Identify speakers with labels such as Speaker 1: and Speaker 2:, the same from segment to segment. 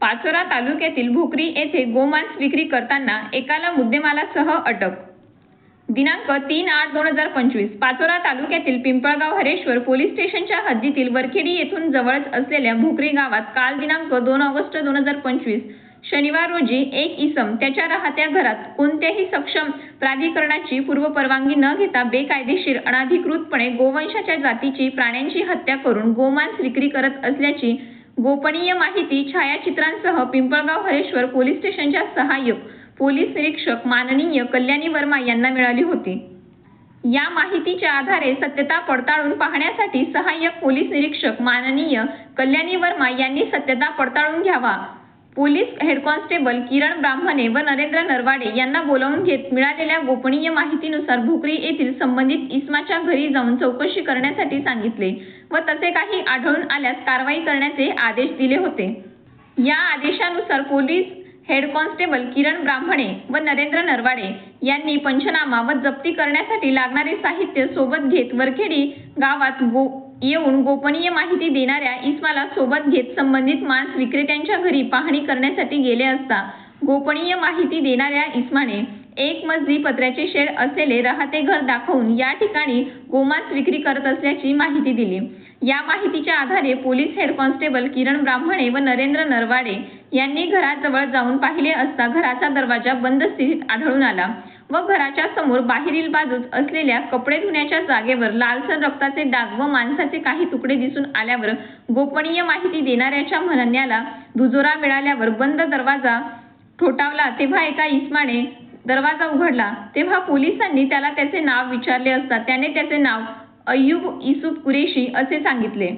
Speaker 1: पाचोरा तालुक्यातील भोकरी येथे गोमांस विक्री करताना एकाला मुद्देमालासह अटक. दिनांक तीन आठ दोन हजार पंचवीस पाचोरा तालुक्यातील पिंपळगाव हरेश्वर पोलीस स्टेशनच्या हद्दीतील वरखेडी येथून जवळच असलेल्या भोकरी गावात काल दिनांक दोन ऑगस्ट दोन हजार पंचवीस शनिवार रोजी एक इसम त्याच्या राहत्या घरात कोणत्याही सक्षम प्राधिकरणाची पूर्वपरवानगी न घेता बेकायदेशीर अनाधिकृतपणे गोवंशाच्या जातीची प्राण्यांची हत्या करून गोमांस विक्री करत असल्याची गोपनीय माहिती छायाचित्रांसह पिंपळगाव हरेश्वर पोलीस स्टेशनच्या सहाय्यक पोलीस निरीक्षक माननीय कल्याणी वर्मा यांना मिळाली होती. या माहितीच्या आधारे सत्यता पडताळून पाहण्यासाठी सहाय्यक पोलीस निरीक्षक माननीय कल्याणी वर्मा यांनी सत्यता पडताळून घ्यावा पोलीस हेड कॉन्स्टेबल किरण ब्राह्मणे व नरेंद्र नरवाडे यांना बोलावून घेत मिळालेल्या गोपनीय माहितीनुसार भोकरी येथील संबंधित इस्माच्या घरी जाऊन चौकशी करण्यासाठी सांगितले व तसे काही आढळून आल्यास कारवाई करण्याचे आदेश दिले होते. या आदेशानुसार पोलीस हेड कॉन्स्टेबल किरण ब्राह्मणे व नरेंद्र नरवाडे यांनी पंचनामा व जप्ती करण्यासाठी लागणारे साहित्य सोबत घेत वरखेडी गावात गो येऊन गोपनीय माहिती देणाऱ्या इस्माला सोबत घेत संबंधित मांस विक्रेत्यांच्या घरी पाहणी करण्यासाठी गेले असता गोपनीय माहिती देणाऱ्या इस्माने एक मजली पत्र्याचे शेड असलेले राहते घर दाखवून या ठिकाणी गोमांस विक्री करत असल्याची माहिती दिली. या माहितीच्या आधारे पोलीस हेड कॉन्स्टेबल किरण ब्राह्मणे व नरेंद्र नरवाडे यांनी घराजवळ जाऊन पाहिले असता घराचा दरवाजा बंद स्थितीत आढळून आला व घराच्या समोर बाहेरील बाजूस असलेल्या कपडे धुण्याच्या जागेवर लालसर रक्ताचे डाग व माणसाचे काही तुकडे दिसून आल्यावर गोपनीय माहिती देणाऱ्याच्या म्हणण्याला दुजोरा मिळाल्यावर बंद दरवाजा ठोठावला. तेव्हा एका इस्माने दरवाजा उघडला. तेव्हा पोलिसांनी त्याला त्याचे नाव विचारले असता त्याने त्याचे नाव अय्यूब इसूफ कुरेशी असे सांगितले.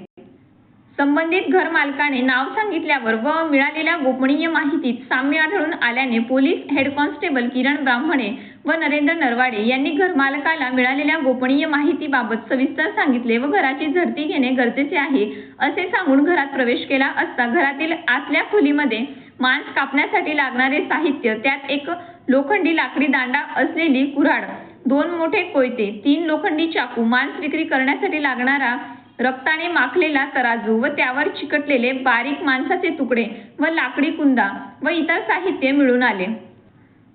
Speaker 1: संबंधित घर मालकाने नाव सांगितल्यावर व मिळालेल्या गोपनीय माहितीत साम्य आढळून आल्याने पोलीस हेड कॉन्स्टेबल किरण ब्राह्मणे व नरेंद्र नरवाडे यांनी घरमालकाला मिळालेल्या गोपनीय माहितीबाबत सविस्तर सांगितले व घराची झडती घेणे गरजेचे आहे असे सांगून घरात प्रवेश केला असता घरातील आतल्या खोलीमध्ये मांस कापण्यासाठी लागणारे साहित्य त्यात एक लोखंडी लाकडी दांडा असलेली कुऱ्हाड दोन मोठे कोयते तीन लोखंडी चाकू मांस विक्री करण्यासाठी लागणारा रक्ताने माखलेला तराजू व त्यावर चिकटलेले बारीक मांसाचे तुकडे व लाकडी कुंदा व इतर साहित्य मिळून आले.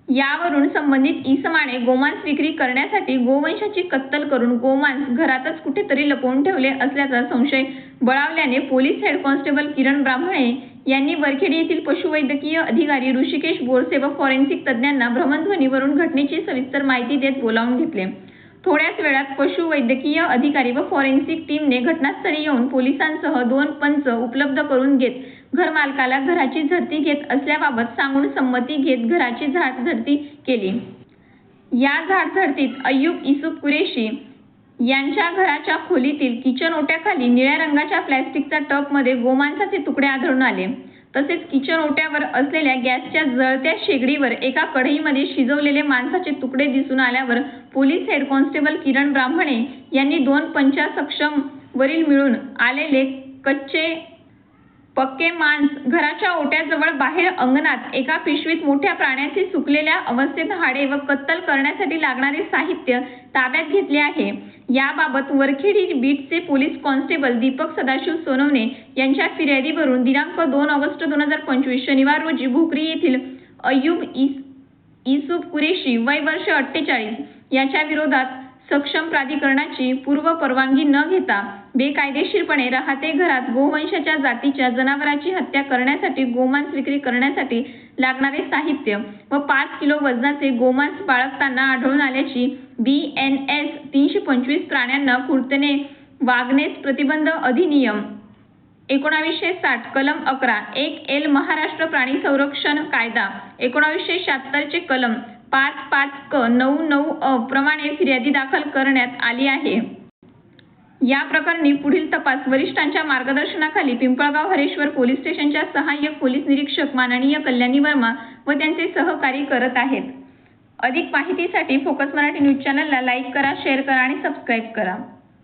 Speaker 1: यावरून संबंधित इसमाने गोमांस विक्री करण्यासाठी गोवंशाची कत्तल करून गोमांस घरातच कुठेतरी लपवून ठेवले असल्याचा संशय बळावल्याने police head constable Kiran Brahmane यांनी वरखेडी येथील पशुवैद्यकीय अधिकारी ऋषिकेश बोरसे व फॉरेन्सिक तज्ज्ञांना भ्रमणध्वनीवरून घटनेची सविस्तर माहिती देत बोलावून घेतले. थोड्याच वेळात पशुवैद्यकीय अधिकारी व फॉरेन्सिक टीमने घटनास्थळी येऊन पोलिसांसह दोन पंच उपलब्ध करून घेत घरमालकाला घराची झडती घेत असल्याबाबत सांगून संमती घेत घराची झाडझडती केली. या झाडझडतीत अय्यूब इसूफ कुरेशी यांच्या घराच्या खोलीतील किचन ओट्याखाली निळ्या रंगाच्या प्लॅस्टिकच्या टबमध्ये गोमांसाचे तुकडे आढळून आले. तसेच किचन ओट्यावर असलेल्या गॅसच्या जळत्या शेगडीवर एका कढईमध्ये शिजवलेले मांसाचे तुकडे दिसून आल्यावर police head constable Kiran Brahmane यांनी दोन पंचा सक्षम वरील मिळून आलेले कच्चे पक्के मांस घराच्या ओट्याजवळ बाहेर अंगणात एका पिशवीत मोठ्या प्राण्याची सुकलेल्या अवस्थेत हाडे व कत्तल करण्यासाठी लागणारे साहित्य ताब्यात घेतले आहे. याबाबत वरखेडी बीटचे पोलीस कॉन्स्टेबल दीपक सदाशिव सोनवणे यांच्या फिर्यादीवरून दिनांक दोन ऑगस्ट दोन हजार पंचवीस शनिवार रोजी भोकरी येथील अय्यूब इस इसूफ कुरेशी वय वर्ष अठ्ठेचाळीस याच्या विरोधात सक्षम प्राधिकरणाची पूर्व परवानगी न घेता बेकायदेशीरपणे राहते घरात. गोवंशाच्या जातीच्या जनावराची हत्या करण्यासाठी गोमांस विक्री करण्यासाठी लागणारे साहित्य व पाच किलो वजनाचे गोमांस बाळगताना आढळून आल्याची बी एन एस तीनशे पंचवीस प्राण्यांना कुर्तने वागणेस प्रतिबंध अधिनियम. एकोणावीसशे साठ कलम अकरा एक एल महाराष्ट्र प्राणी संरक्षण कायदा एकोणावीसशे शहात्तरचे कलम पाच पाच क नऊ नऊ अ प्रमाणे फिर्यादी दाखल करण्यात आली आहे. या प्रकरणी पुढील तपास वरिष्ठांच्या मार्गदर्शनाखाली पिंपळगाव हरेश्वर पोलीस स्टेशनच्या सहाय्यक पोलीस निरीक्षक माननीय कल्याणी वर्मा व त्यांचे सहकारी करत आहेत. अधिक माहितीसाठी फोकस मराठी न्यूज चॅनलला लाईक करा शेअर करा आणि सबस्क्राईब करा.